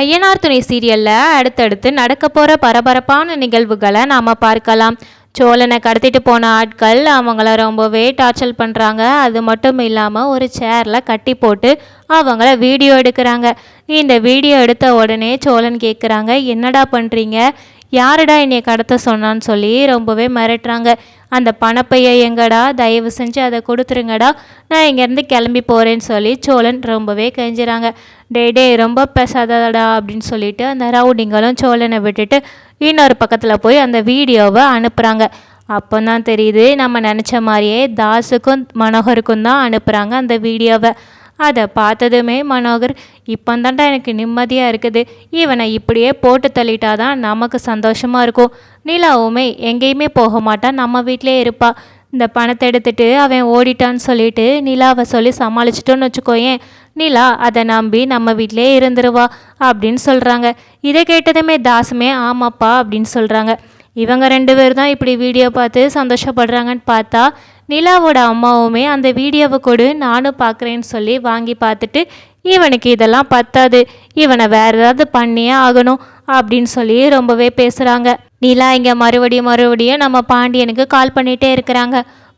ஐயனார் துணை சீரியலில் அடுத்தடுத்து நடக்க போகிற பரபரப்பான நிகழ்வுகளை நாம் பார்க்கலாம். சோழனை கடத்திட்டு போன ஆட்கள் அவங்கள ரொம்பவே டார்ச்சல் பண்ணுறாங்க அது மட்டும் இல்லாமல் ஒரு சேரில் கட்டி போட்டு அவங்கள வீடியோ எடுக்கிறாங்க. இந்த வீடியோ எடுத்த உடனே சோழன் கேட்குறாங்க என்னடா பண்ணுறீங்க யாருடா என்னை கடத்த சொன்னான்னு சொல்லி ரொம்பவே மிரட்டுறாங்க. அந்த பணப்பையை எங்கடா? தயவு செஞ்சு அதை கொடுத்துருங்கடா. நான் இங்கேருந்து கிளம்பி போகிறேன்னு சொல்லி சோழன் ரொம்பவே கெஞ்சுறாங்க. டே டே ரொம்ப பேசாதடா அப்படின்னு சொல்லிட்டு அந்த ரவுடிங்களும் சோழனை விட்டுட்டு இன்னொரு பக்கத்தில் போய் அந்த வீடியோவை அனுப்புகிறாங்க அப்போ தான் தெரியுது நம்ம நினச்ச மாதிரியே தாஸுக்கும் மனோகருக்கும் தான் அனுப்புகிறாங்க அந்த வீடியோவை. அதை பார்த்ததுமே மனோகர் இப்போ தான்டா எனக்கு நிம்மதியாக இருக்குது. இவனை இப்படியே போட்டு தள்ளிட்டாதான் நமக்கு சந்தோஷமாக இருக்கும். நிலாவுமே எங்கேயுமே போக மாட்டான் நம்ம வீட்டிலே இருப்பா. இந்த பணத்தை எடுத்துட்டு அவன் ஓடிட்டான்னு சொல்லிட்டு நிலாவை சொல்லி சமாளிச்சிட்டோன்னு வச்சுக்கோயேன். நிலா அதை நம்பி நம்ம வீட்டிலே இருந்துருவா அப்படின்னு சொல்கிறாங்க இதை கேட்டதுமே தாசுமே ஆமாப்பா அப்படின்னு சொல்கிறாங்க இவங்க ரெண்டு பேர் தான் இப்படி வீடியோ பார்த்து சந்தோஷப்படுறாங்கன்னு பார்த்தா நிலாவோட அம்மாவுமே அந்த வீடியோவை கொடு நானும் பார்க்குறேன்னு சொல்லி வாங்கி பார்த்துட்டு இவனுக்கு இதெல்லாம் பத்தாது. இவனை வேற ஏதாவது பண்ணியே ஆகணும் அப்படின்னு சொல்லி ரொம்பவே பேசுகிறாங்க நிலா இங்கே மறுபடியும் மறுபடியும் நம்ம பாண்டியனுக்கு கால் பண்ணிகிட்டே இருக்கிறாங்க.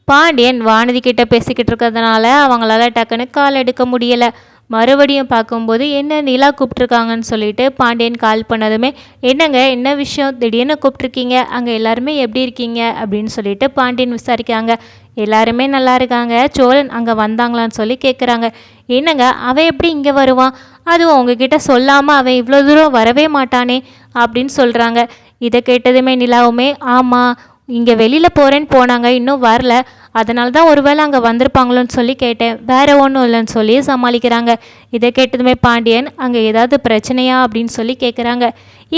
பாண்டியன் வானதி கிட்ட பேசிக்கிட்டு இருக்கிறதுனால அவங்களால டக்குன்னு கால் எடுக்க முடியலை. மறுபடியும் பார்க்கும்போது என்ன நிலா கூப்பிட்ருக்காங்கன்னு சொல்லிட்டு பாண்டியன் கால் பண்ணதுமே என்னங்க என்ன விஷயம்? திடீர்னு கூப்பிட்ருக்கீங்க அங்கே எல்லாருமே எப்படி இருக்கீங்க? அப்படின்னு சொல்லிட்டு பாண்டியன் விசாரிக்காங்க எல்லாருமே நல்லா இருக்காங்க. சோழன் அங்கே வந்தாங்களான்னு சொல்லி கேட்குறாங்க என்னங்க அவன் எப்படி இங்கே வருவான் அதுவும் உங்ககிட்ட சொல்லாமல் அவன் இவ்வளோ தூரம் வரவே மாட்டானே அப்படின்னு சொல்கிறாங்க இதை கேட்டதுமே நிலாவுமே ஆமாம் இங்கே வெளியில் போகிறேன்னு போனாங்க இன்னும் வரல. அதனால தான் ஒருவேளை அங்கே வந்திருப்பாங்களோன்னு சொல்லி கேட்டேன். வேற ஒன்றும் இல்லைன்னு சொல்லி சமாளிக்கிறாங்க. இதை கேட்டதுமே பாண்டியன் அங்கே ஏதாவது பிரச்சனையா அப்படின்னு சொல்லி கேட்குறாங்க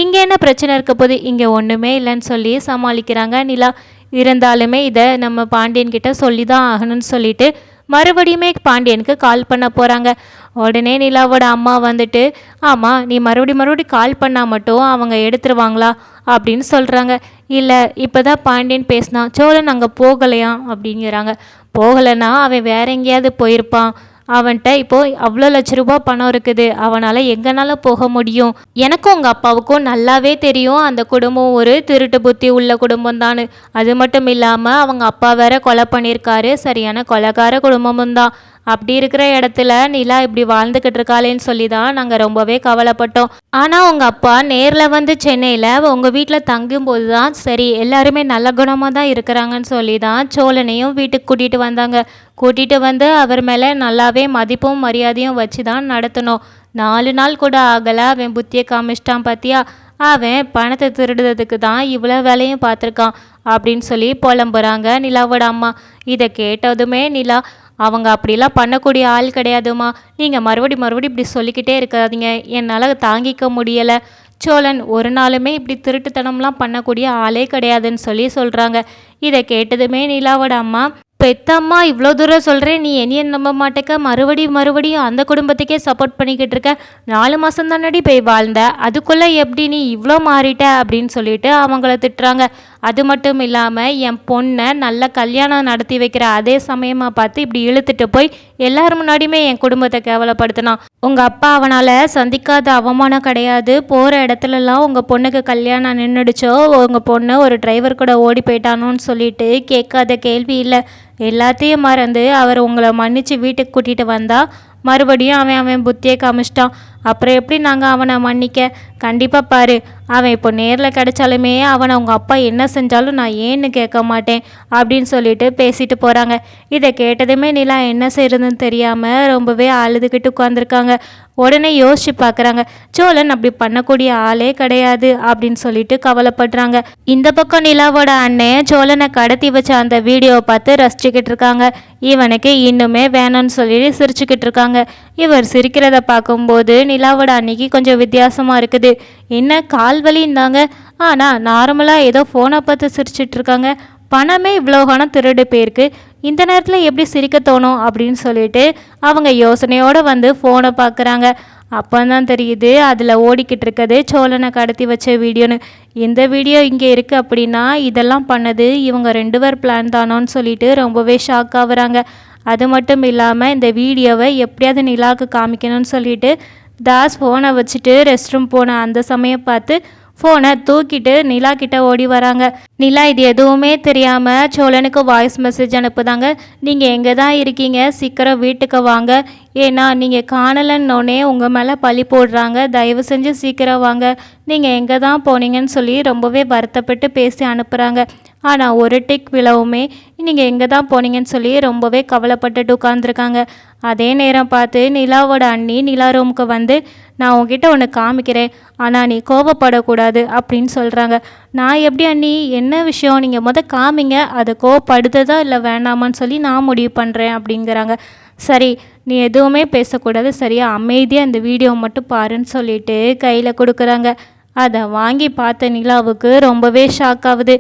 இங்கே என்ன பிரச்சனை இருக்க போது இங்கே ஒன்றுமே இல்லைன்னு சொல்லி சமாளிக்கிறாங்க நிலா. இருந்தாலுமே இதை நம்ம பாண்டியன்கிட்ட சொல்லி தான் ஆகணும்னு சொல்லிட்டு மறுபடியுமே பாண்டியனுக்கு கால் பண்ண போகிறாங்க உடனே நிலாவோட அம்மா வந்துட்டு ஆமாம் நீ மறுபடியும் மறுபடியும் கால் பண்ணால் மட்டும் அவங்க எடுத்துருவாங்களா? அப்படின்னு சொல்கிறாங்க இல்லை இப்போ தான் பாண்டியன் பேசினான். சோழன் அங்கே போகலையாம். அப்படிங்கிறாங்க. போகலைன்னா அவன் வேற எங்கேயாவது போயிருப்பான். அவன்கிட்ட இப்போ அவ்வளோ லட்ச ரூபாய் பணம் இருக்குது. அவனால் எங்கனால போக முடியும்? எனக்கும் உங்கள் அப்பாவுக்கும் நல்லாவே தெரியும். அந்த குடும்பம் ஒரு திருட்டு புத்தி உள்ள குடும்பம் தான் அது மட்டும் இல்லாமல் அவங்க அப்பா வேற கொலை பண்ணியிருக்காரு. சரியான கொலைகார குடும்பமும் தான். அப்படி இருக்கிற இடத்துல நிலா இப்படி வாழ்ந்துக்கிட்டு இருக்காளேன்னு சொல்லி தான் நாங்கள் ரொம்பவே கவலைப்பட்டோம். ஆனால் உங்கள் அப்பா நேரில் வந்து சென்னையில் உங்கள் வீட்டில் தங்கும்போது தான் சரி எல்லாருமே நல்ல குணமாக தான் இருக்கிறாங்கன்னு சொல்லி தான் சோழனையும் வீட்டுக்கு கூட்டிகிட்டு வந்தாங்க. கூட்டிகிட்டு வந்து அவர் மேலே நல்லாவே மதிப்பும் மரியாதையும் வச்சு தான் நடத்தணும் நாலு நாள் கூட ஆகலை அவன் புத்தியை காமிச்சிட்டான் பார்த்தியா அவன் பணத்தை திருடுறதுக்கு தான் இவ்வளோ வேலையும் பார்த்துருக்கான் அப்படின்னு சொல்லி புலம்புறாங்க நிலாவோட அம்மா. இதை கேட்டதுமே நிலா அவங்க அப்படிலாம் பண்ணக்கூடிய ஆள் கிடையாதுமா நீங்கள் மறுபடி மறுபடி இப்படி சொல்லிக்கிட்டே இருக்காதீங்க. என்னால் தாங்கிக்க முடியலை. சோழன் ஒரு நாளுமே இப்படி திருட்டுத்தனம்லாம் பண்ணக்கூடிய ஆளே கிடையாதுன்னு சொல்லி சொல்கிறாங்க இதை கேட்டதுமே நிலாவோட அம்மா பெத்தம்மா இவ்வளோ தூரம் சொல்கிறேன் நீ என்னைய நம்ப மாட்டேக்க? மறுபடியும் மறுபடியும் அந்த குடும்பத்துக்கே சப்போர்ட் பண்ணிக்கிட்டு இருக்க? நாலு மாதம் தானடி போய் வாழ்ந்த? அதுக்குள்ளே எப்படி நீ இவ்வளோ மாறிட்ட? அப்படின்னு சொல்லிட்டு அவங்கள திட்டுறாங்க. அது மட்டும் இல்லாமல் என் பொண்ணை நல்ல கல்யாணம் நடத்தி வைக்கிற அதே சமயமாக பார்த்து இப்படி இழுத்துட்டு போய் எல்லார் முன்னாடியுமே என் குடும்பத்தை கேவலப்படுத்தினான். உங்கள் அப்பா அவனால் சந்திக்காத அவமானம் கிடையாது. போகிற இடத்துலலாம் உங்கள் பொண்ணுக்கு கல்யாணம் நின்றுடுச்சோ உங்கள் பொண்ணு ஒரு டிரைவர் கூட ஓடி போயிட்டானோன்னு சொல்லிட்டு கேட்காத கேள்வி இல்லை. எல்லாத்தையும் மறந்து அவர் உங்களை மன்னித்து வீட்டுக்கு கூட்டிகிட்டு வந்தால் மறுபடியும் அவன் அவன் புத்தியை காமிச்சிட்டான். அப்புறம் எப்படி நாங்கள் அவனை மன்னிக்க? கண்டிப்பாக பாரு. அவன் இப்போ நேரில் கிடைச்சாலுமே அவனை அவங்க அப்பா என்ன செஞ்சாலும் நான் ஏன்னு கேட்க மாட்டேன் அப்படின்னு சொல்லிட்டு பேசிட்டு போகிறாங்க இதை கேட்டதுமே நிலா என்ன செய்யறதுன்னு தெரியாமல் ரொம்பவே அழுதுகிட்டு உட்காந்துருக்காங்க உடனே யோசிச்சு பார்க்குறாங்க சோழன் அப்படி பண்ணக்கூடிய ஆளே கிடையாது அப்படின்னு சொல்லிட்டு கவலைப்படுறாங்க. இந்த பக்கம் நிலாவோட அண்ணன் சோழனை கடத்தி வச்ச அந்த வீடியோவை பார்த்து ரசிச்சுக்கிட்டு இருக்காங்க. இவனுக்கு இன்னுமே வேணும்னு சொல்லிட்டு சிரிச்சுக்கிட்டு இருக்காங்க. இவர் சிரிக்கிறத பார்க்கும்போது நிலாவோட அன்னைக்கு கொஞ்சம் வித்தியாசமாக இருக்குது. என்ன கால் வலின்னாங்க ஆனால் நார்மலாக ஏதோ ஃபோனை பார்த்து சிரிச்சிட்டு இருக்காங்க. பணமே இவ்வளோ கணம் திருடு போயிருக்கு. இந்த நேரத்தில் எப்படி சிரிக்க தோணும் அப்படின்னு சொல்லிட்டு அவங்க யோசனையோடு வந்து ஃபோனை பார்க்குறாங்க. அப்போ தான் தெரியுது அதில் ஓடிக்கிட்டு இருக்கிறது சோழனை கடத்தி வச்ச வீடியோன்னு. இந்த வீடியோ இங்கே இருக்குது அப்படின்னா இதெல்லாம் பண்ணது இவங்க ரெண்டு பேர் பிளான் தானோன்னு சொல்லிட்டு ரொம்பவே ஷாக் ஆகுறாங்க அது மட்டும் இல்லாமல் இந்த வீடியோவை எப்படியாவது நிலாவுக்கு காமிக்கணும்னு சொல்லிட்டு தாஸ் ஃபோனை வச்சுட்டு ரெஸ்ட் ரூம் போன அந்த சமயம் பார்த்து ஃபோனை தூக்கிட்டு நிலா கிட்ட ஓடி வராங்க. நிலா இது எதுவுமே தெரியாமல் சோழனுக்கு வாய்ஸ் மெசேஜ் அனுப்புதாங்க. நீங்கள் எங்கே தான் இருக்கீங்க? சீக்கிரம் வீட்டுக்கு வாங்க. ஏன்னா நீங்கள் காணலன்னொடனே உங்கள் மேலே பழி போடுறாங்க. தயவு செஞ்சு சீக்கிரம் வாங்க. நீங்கள் எங்கே தான் போனீங்கன்னு சொல்லி ரொம்பவே வருத்தப்பட்டு பேசி அனுப்புகிறாங்க ஆனால் ஒரு டிக் விழவுமே நீங்கள் எங்கே தான் போனீங்கன்னு சொல்லி ரொம்பவே கவலைப்பட்டுட்டு உட்காந்துருக்காங்க அதே நேரம் பார்த்து நிலாவோட அண்ணி நிலா ரூமுக்கு வந்து நான் உங்ககிட்ட ஒன்று காமிக்கிறேன். ஆனால் நீ கோவப்படக்கூடாது அப்படின்னு சொல்கிறாங்க நான் எப்படி அண்ணி? என்ன விஷயம்? நீங்கள் முத காமிங்க. அது கோவப்படுததா இல்லை வேணாமான்னு சொல்லி நான் முடிவு பண்ணுறேன் அப்படிங்கிறாங்க. சரி நீ எதுவுமே பேசக்கூடாது. சரியா? அமைதியாக இந்த வீடியோ மட்டும் பாருன்னு சொல்லிட்டு கையில் கொடுக்குறாங்க. அதை வாங்கி பார்த்த நிலாவுக்கு ரொம்பவே ஷாக் ஆகுது.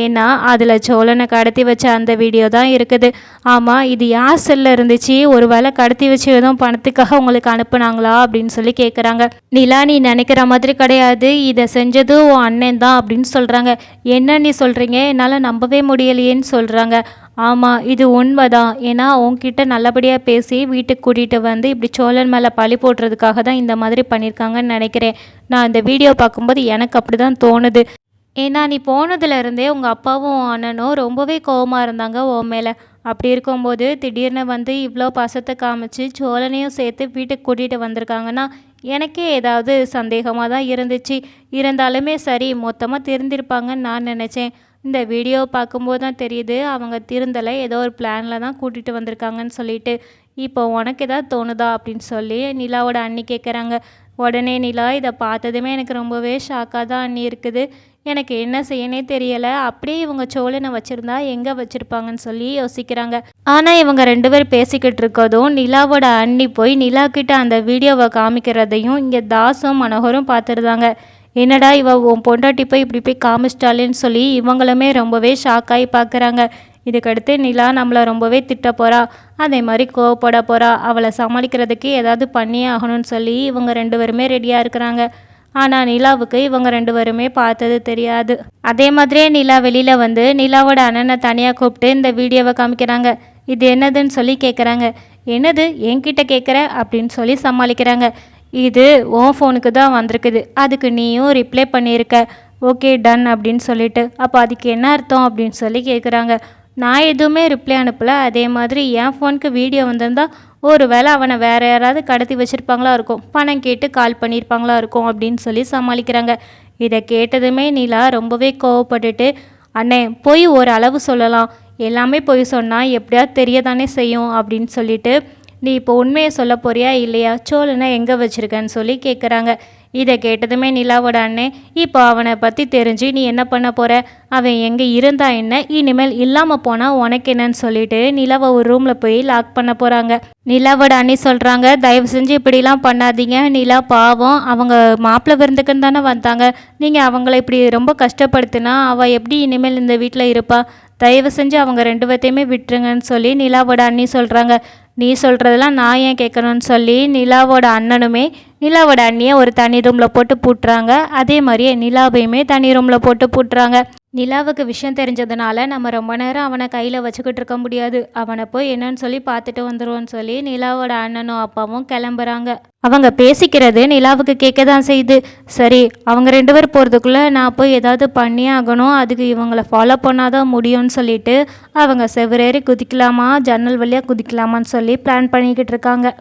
ஏன்னா அதில் சோழனை கடத்தி வச்ச அந்த வீடியோ தான் இருக்குது. ஆமாம் இது யார் செல்லில் இருந்துச்சு? ஒரு வேளை கடத்தி வச்சு எதுவும் பணத்துக்காக உங்களுக்கு அனுப்புனாங்களா? அப்படின்னு சொல்லி கேட்குறாங்க நிலா நீ நினைக்கிற மாதிரி கிடையாது. இதை செஞ்சது உன் அண்ணன் தான் அப்படின்னு சொல்கிறாங்க என்ன நீ சொல்கிறீங்க என்னால் நம்பவே முடியலையேன்னு சொல்கிறாங்க ஆமாம் இது உண்மை தான் ஏன்னா உங்ககிட்ட நல்லபடியாக பேசி வீட்டுக்கு கூட்டிகிட்டு வந்து இப்படி சோழன் மேலே பழி போடுறதுக்காக தான் இந்த மாதிரி பண்ணியிருக்காங்கன்னு நினைக்கிறேன். நான் இந்த வீடியோ பார்க்கும்போது எனக்கு அப்படி தான் தோணுது. ஏன்னா நீ போனதுலேருந்தே உங்கள் அப்பாவும் அண்ணனும் ரொம்பவே கோவமாக இருந்தாங்க உன் மேலே. அப்படி இருக்கும்போது திடீர்னு வந்து இவ்வளோ பாசத்தை காமிச்சு சோழனையும் சேர்த்து வீட்டுக்கு கூட்டிகிட்டு வந்திருக்காங்கன்னா எனக்கே ஏதாவது சந்தேகமாக தான் இருந்துச்சு. இருந்தாலுமே சரி மொத்தமாக திருந்திருப்பாங்கன்னு நான் நினச்சேன். இந்த வீடியோ பார்க்கும்போது தான் தெரியுது அவங்க திருந்தலை ஏதோ ஒரு பிளானில் தான் கூட்டிகிட்டு வந்திருக்காங்கன்னு சொல்லிட்டு. இப்போ உனக்கு ஏதாவது தோணுதா அப்படின்னு சொல்லி நிலாவோட அண்ணி கேட்குறாங்க உடனே நிலா இதை பார்த்ததுமே எனக்கு ரொம்பவே ஷாக்காக தான் அண்ணி இருக்குது. எனக்கு என்ன செய்யனே தெரியலை. அப்படியே இவங்க சோழனை வச்சுருந்தா எங்கே வச்சுருப்பாங்கன்னு சொல்லி யோசிக்கிறாங்க. ஆனால் இவங்க ரெண்டு பேர் பேசிக்கிட்டு இருக்கதும் நிலாவோட அண்ணி போய் நிலா கிட்ட அந்த வீடியோவை காமிக்கிறதையும் இங்கே தாசும் மனோகரும் பார்த்துருந்தாங்க. என்னடா இவ உன் பொண்டாட்டி போய் இப்படி போய் காமிச்சிட்டாளேன்னு சொல்லி இவங்களுமே ரொம்பவே ஷாக்காகி பார்க்குறாங்க. இதுக்கடுத்து நிலா நம்மளை ரொம்பவே திட்ட போகிறா அதே மாதிரி கோவப்பட போகிறா அவளை சமாளிக்கிறதுக்கு ஏதாவது பண்ணியே ஆகணும்னு சொல்லி இவங்க ரெண்டு பேருமே ரெடியாக இருக்கிறாங்க. ஆனால் நிலாவுக்கு இவங்க ரெண்டு பேருமே பார்த்தது தெரியாது. அதே மாதிரியே நிலா வெளியில் வந்து நிலாவோட அண்ணனை தனியாக கூப்பிட்டு இந்த வீடியோவை காமிக்கிறாங்க. இது என்னதுன்னு சொல்லி கேட்குறாங்க என்னது? என்கிட்ட கேட்குற அப்படின்னு சொல்லி சமாளிக்கிறாங்க. இது உன் ஃபோனுக்கு தான் வந்திருக்குது. அதுக்கு நீயும் ரிப்ளை பண்ணியிருக்க ஓகே டன் அப்படின்னு சொல்லிட்டு. அப்போ அதுக்கு என்ன அர்த்தம் அப்படின்னு சொல்லி கேட்குறாங்க நான் எதுவுமே ரிப்ளை அனுப்பலை. அதே மாதிரி என் ஃபோனுக்கு வீடியோ வந்திருந்தால் ஒரு வேளை அவனை வேறு யாராவது கடத்தி வச்சுருப்பாங்களா இருக்கும். பணம் கேட்டு கால் பண்ணியிருப்பாங்களா இருக்கும் அப்படின்னு சொல்லி சமாளிக்கிறாங்க. இதை கேட்டதுமே நிலா ரொம்பவே கோவப்பட்டுட்டு அண்ணே போய் ஒரு அளவு சொல்லலாம். எல்லாமே போய் சொன்னால் எப்படியாவது தெரிய தானே செய்யும் அப்படின்னு சொல்லிட்டு நீ இப்போ உண்மையை சொல்ல போறியா இல்லையா? சோழனை எங்கே வச்சுருக்கேன்னு சொல்லி கேட்குறாங்க இதை கேட்டதுமே நிலாவோட அண்ணன் இப்போ அவனை பற்றி தெரிஞ்சு நீ என்ன பண்ண போகிற அவன் எங்கே இருந்தா என்ன? இனிமேல் இல்லாமல் போனால் உனக்கு என்னன்னு சொல்லிட்டு நிலாவை ஒரு ரூமில் போய் லாக் பண்ண போகிறாங்க நிலாவோட அண்ணி சொல்கிறாங்க தயவு செஞ்சு இப்படிலாம் பண்ணாதீங்க. நிலா பாவம் அவங்க மாப்பிள்ளை விருந்துக்குன்னு தானே வந்தாங்க. நீங்கள் அவங்கள இப்படி ரொம்ப கஷ்டப்படுத்தினா அவள் எப்படி இனிமேல் இந்த வீட்டில் இருப்பா? தயவு செஞ்சு அவங்க ரெண்டு பேர்த்தையுமே விட்டுருங்கன்னு சொல்லி நிலாவோட அண்ணி சொல்கிறாங்க நீ சொல்கிறதெல்லாம் நான் ஏன் கேட்கணும்னு சொல்லி நிலாவோட அண்ணனுமே நிலாவோட அண்ணியை ஒரு தனி ரூமில் போட்டு பூட்டுறாங்க. அதே மாதிரியே நிலாவையுமே தனி ரூமில் போட்டு பூட்டுறாங்க. நிலாவுக்கு விஷயம் தெரிஞ்சதுனால நம்ம ரொம்ப நேரம் அவனை கையில் வச்சுக்கிட்டு இருக்க முடியாது. அவனை போய் என்னன்னு சொல்லி பார்த்துட்டு வந்துடுவோன்னு சொல்லி நிலாவோட அண்ணனும் அப்பாவும் கிளம்புறாங்க. அவங்க பேசிக்கிறது நிலாவுக்கு கேட்க தான் செய்யுது. சரி அவங்க ரெண்டு பேர் போகிறதுக்குள்ளே நான் போய் ஏதாவது பண்ணியே ஆகணும். அதுக்கு இவங்களை ஃபாலோ பண்ணாதான் முடியும்னு சொல்லிட்டு அவங்க செவ்வரேறி குதிக்கலாமா ஜன்னல் வழியாக குதிக்கலாமான்னு சொல்லி பிளான் பண்ணிக்கிட்டு இருக்காங்க.